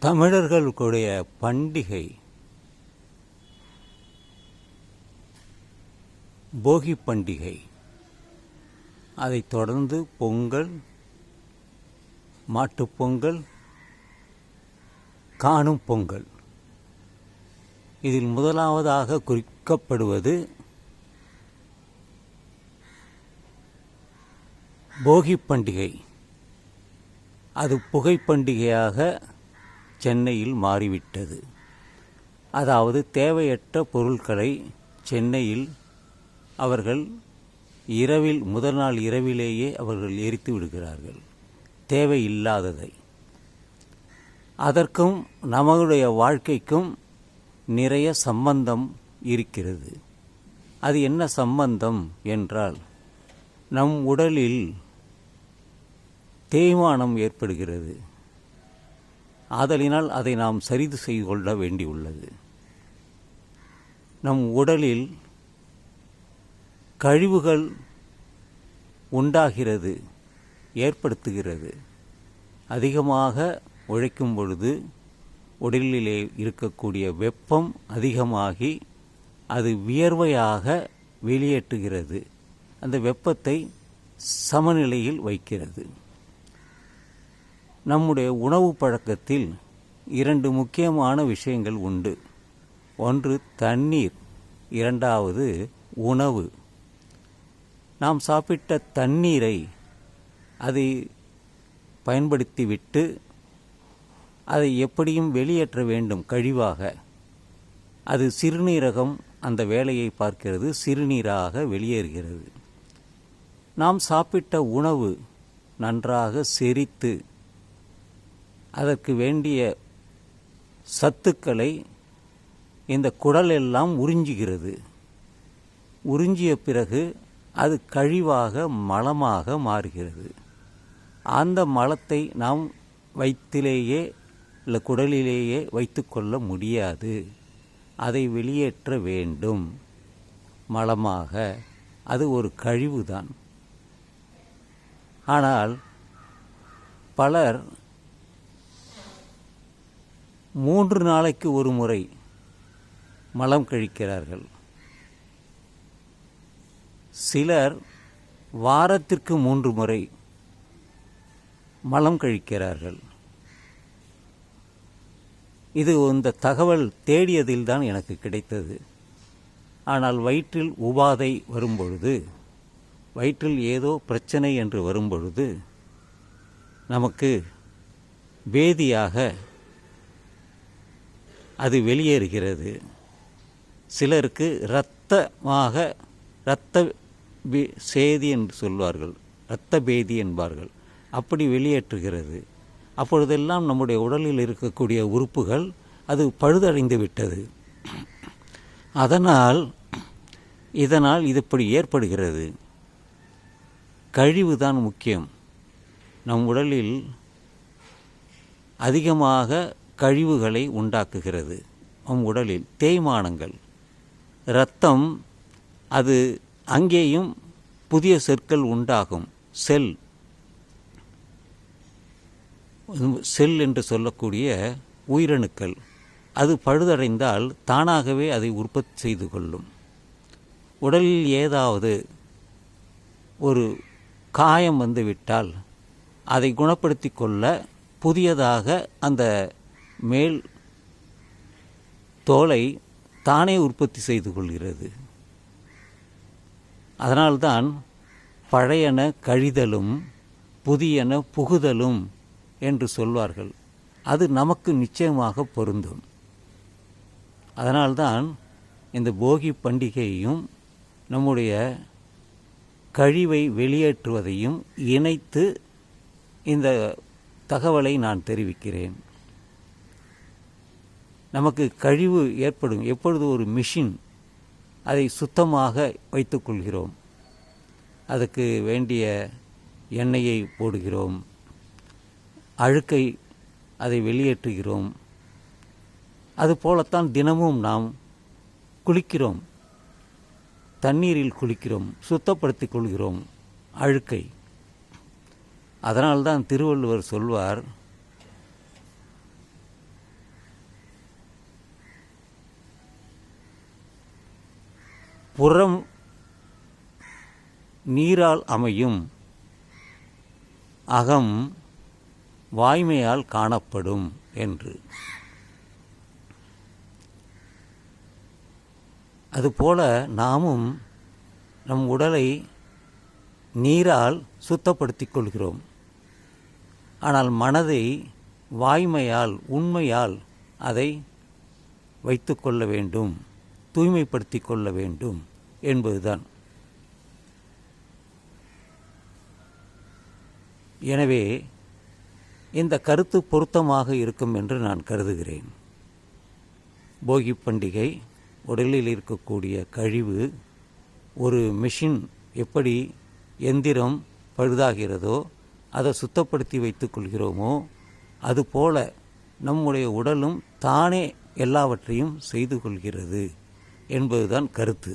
தமிழர்களுடைய பண்டிகை போகி பண்டிகை. அதைத் தொடர்ந்து பொங்கல் மாட்டுப்பொங்கல் காணும் பொங்கல். இதில் முதலாவதாக குறிக்கப்படுவது போகி பண்டிகை. அது புகை பண்டிகையாக சென்னையில் மாறிவிட்டது. அதாவது தேவையற்ற பொருட்களை சென்னையில் அவர்கள் இரவில் முதல் நாள் இரவிலேயே அவர்கள் எரித்து விடுகிறார்கள். தேவையில்லாததை அதற்கும் நம்மளுடைய வாழ்க்கைக்கும் நிறைய சம்பந்தம் இருக்கிறது. அது என்ன சம்பந்தம் என்றால் நம் உடலில் தேய்மானம் ஏற்படுகிறது. ஆதலினால் அதை நாம் சரிது செய்து கொள்ள வேண்டியுள்ளது. நம் உடலில் கழிவுகள் உண்டாகிறது ஏற்படுத்துகிறது. அதிகமாக உழைக்கும் பொழுது உடலிலே இருக்கக்கூடிய வெப்பம் அதிகமாகி அது வியர்வையாக வெளியேற்றுகிறது. அந்த வெப்பத்தை சமநிலையில் வைக்கிறது. நம்முடைய உணவு பழக்கத்தில் இரண்டு முக்கியமான விஷயங்கள் உண்டு. ஒன்று தண்ணீர் இரண்டாவது உணவு. நாம் சாப்பிட்ட தண்ணீரை அதை பயன்படுத்திவிட்டு அதை எப்படியும் வெளியேற்ற வேண்டும் கழிவாக. அது சிறுநீரகம் அந்த வேலையை பார்க்கிறது சிறுநீராக வெளியேறுகிறது. நாம் சாப்பிட்ட உணவு நன்றாக செரித்து அதற்கு வேண்டிய சத்துக்களை இந்த குடல் எல்லாம் உறிஞ்சுகிறது. உறிஞ்சிய பிறகு அது கழிவாக மலமாக மாறுகிறது. அந்த மலத்தை நாம் வயிற்றிலேயே இல்லை குடலிலேயே வைத்துக்கொள்ள முடியாது. அதை வெளியேற்ற வேண்டும். மலமாக. அது ஒரு கழிவுதான். ஆனால் பலர் மூன்று நாளைக்கு ஒரு முறை மலம் கழிக்கிறார்கள். சிலர் வாரத்திற்கு மூன்று முறை மலம் கழிக்கிறார்கள். இது இந்த தகவல் தேடியதில்தான் எனக்கு கிடைத்தது. ஆனால் வயிற்றில் உபாதை வரும்பொழுது வயிற்றில் ஏதோ பிரச்சனை என்று வரும்பொழுது நமக்கு வேதியாக அது வெளியேறுகிறது. சிலருக்கு இரத்தமாக இரத்த பே- சேதி என்று சொல்வார்கள். இரத்த பேதி என்பார்கள். அப்படி வெளியேற்றுகிறது. அப்பொழுதெல்லாம் நம்முடைய உடலில் இருக்கக்கூடிய உறுப்புகள் அது பழுதடைந்து விட்டது. அதனால் இதனால் இது இப்படி ஏற்படுகிறது. கழிவு தான் முக்கியம். நம் உடலில் அதிகமாக கழிவுகளை உண்டாக்குகிறது நம் உடலில். தேய்மானங்கள். இரத்தம் அது அங்கேயும் புதிய செற்கள் உண்டாகும். செல். செல் என்று சொல்லக்கூடிய உயிரணுக்கள். அது பழுதடைந்தால் தானாகவே அதை உற்பத்தி செய்து கொள்ளும். உடலில் ஏதாவது ஒரு காயம் வந்துவிட்டால் அதை குணப்படுத்தி கொள்ள புதியதாக அந்த மேல் தோலை தானே உற்பத்தி செய்து கொள்கிறது. அதனால்தான் பழையன கழிதலும் புதியன புகுதலும் என்று சொல்வார்கள். அது நமக்கு நிச்சயமாக பொருந்தும். அதனால்தான் இந்த போகி பண்டிகையையும் நம்முடைய கழிவை வெளியேற்றுவதையும் இணைத்து இந்த தகவலை நான் தெரிவிக்கிறேன். நமக்கு கழிவு ஏற்படும். எப்பொழுது ஒரு மிஷின் அதை சுத்தமாக வைத்துக்கொள்கிறோம். அதுக்கு வேண்டிய எண்ணெயை போடுகிறோம். அழுக்கை அதை வெளியேற்றுகிறோம். அதுபோலத்தான் தினமும் நாம் குளிக்கிறோம். தண்ணீரில் குளிக்கிறோம். சுத்தப்படுத்திக் கொள்கிறோம் அழுக்கை. அதனால்தான் திருவள்ளுவர் சொல்வார் புறம் நீரால் அமையும் அகம் வாய்மையால் காணப்படும் என்று. அதுபோல நாமும் நம் உடலை நீரால் சுத்தப்படுத்திக் கொள்கிறோம். ஆனால் மனதை வாய்மையால் உண்மையால் அதை வைத்துக்கொள்ள வேண்டும் தூய்மைப்படுத்திக் கொள்ள வேண்டும். என்பதுதான். எனவே இந்த கருத்து பொருத்தமாக இருக்கும் என்று நான் கருதுகிறேன். போகி பண்டிகை உடலில் இருக்கக்கூடிய கழிவு ஒரு மிஷின் எப்படி எந்திரம் பழுதாகிறதோ அதை சுத்தப்படுத்தி வைத்துக்கொள்கிறோமோ அதுபோல நம்முடைய உடலும் தானே எல்லாவற்றையும் செய்து கொள்கிறது என்பதுதான் கருத்து.